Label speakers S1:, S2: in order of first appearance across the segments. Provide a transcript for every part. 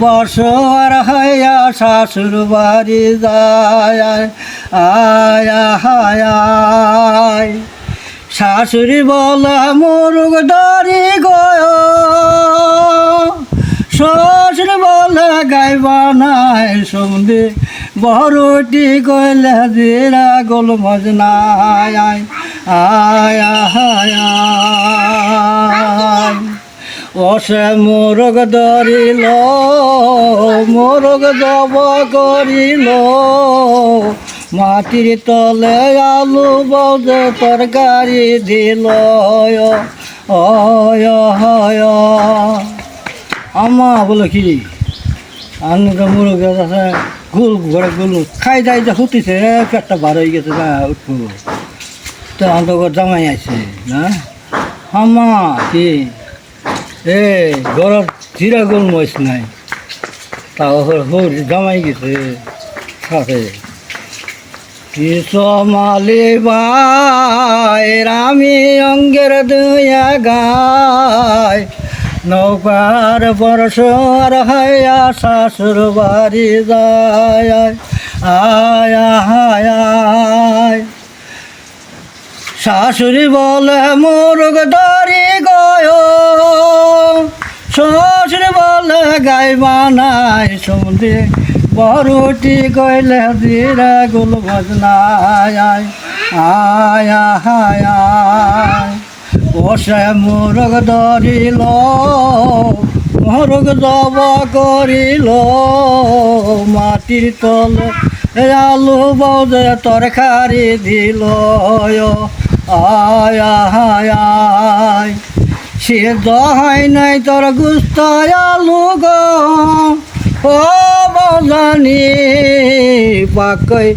S1: পশর হইয়া শাশুর বাড়ি যায়, আয়া হায় শাশুড়ি বলে, মুরুগ দারি গয় শ্বশুর বলে গাইবা নাই সন্ধে বড়টি কইলে জিরা গোল মজনায়। আয়া হায় অসে মোরগ ধরিল মোরগ জব করিল। মাটির তলে আলু বজ তরকারি দিল। আমা বলে কি আনু তো মুরগ আছে, গুল ঘরে গুল খাই যাই যে হুতিছে পেটটা বার হয়ে গেছে না উঠবো। তো অন্তর জামাই আছে, না? আমা কি? এ ঘৰত জিৰা গোল মইচ নাই। হোর জামাই গেছে রামি অঙ্গের দুয়া গায়। নৌকার বরসর হায়া শাশুর বাড়ি যায়। আয়া হায় শাশুড়ি বলে, মোরগ দারি গয় শ্বশুর বলে গাই বানাই সন্ধে। বড়টি কইলে দিরা গুল ভজনায় আয়া বসে মোরগ ধরিল, মোরগ জব করিল। মাটির তল আলু বজে তরকারি দিল। আয়া হায় সে হয় নাই তোর গুস্ত আলু গো ও বজানি পাকই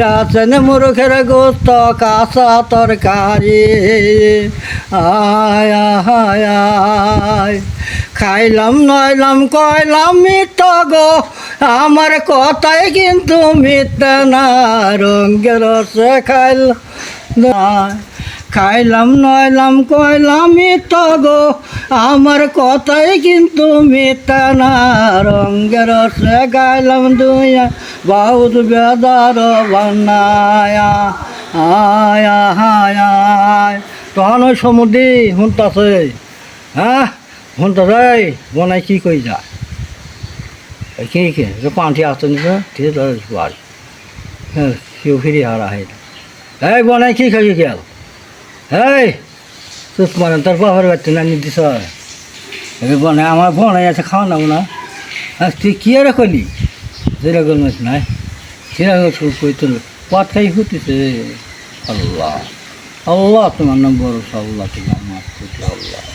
S1: রাচন মুরখের গোস্ত কাঁচা তরকারি। আয়া হায় খাইলাম, নইলাম, কইলাম মিথ্য গো। আমার কথাই কিন্তু মিথ্যা না রঙ্গের রসে খাইলাম না। খাইলাম নইলাম কইলাম, মিথ্য আমার কথাই কিন্তু মিথ্যা না। রঙ্গের রসে গাইলাম দুইয়া বহুত বেদার বান্নায়া আয়া হায় তখন ওই সমুদ্রে শুনতাছে হ্যাঁ? শুনতাছে বনাই কি কই যা কি, কে? যে পাঁঠি আসতে নিছে ঠিক আছে, বাড়ি। হ্যাঁ কেউ ফিরে আর আহে এই বনাই কি খাই গেল এই তুই মানে তোর বাবার না নিদিস এবার বনাই আমার বনাই আছে খাওয়া নাবো না। হ্যাঁ তুই কী আর কলি যেরকম নাই। সেরকম কই তোর খাই হতেছে আল্লাহ। আল্লাহ তোমার নাম বড়, আল্লাহ তোমার মাছ আল্লাহ।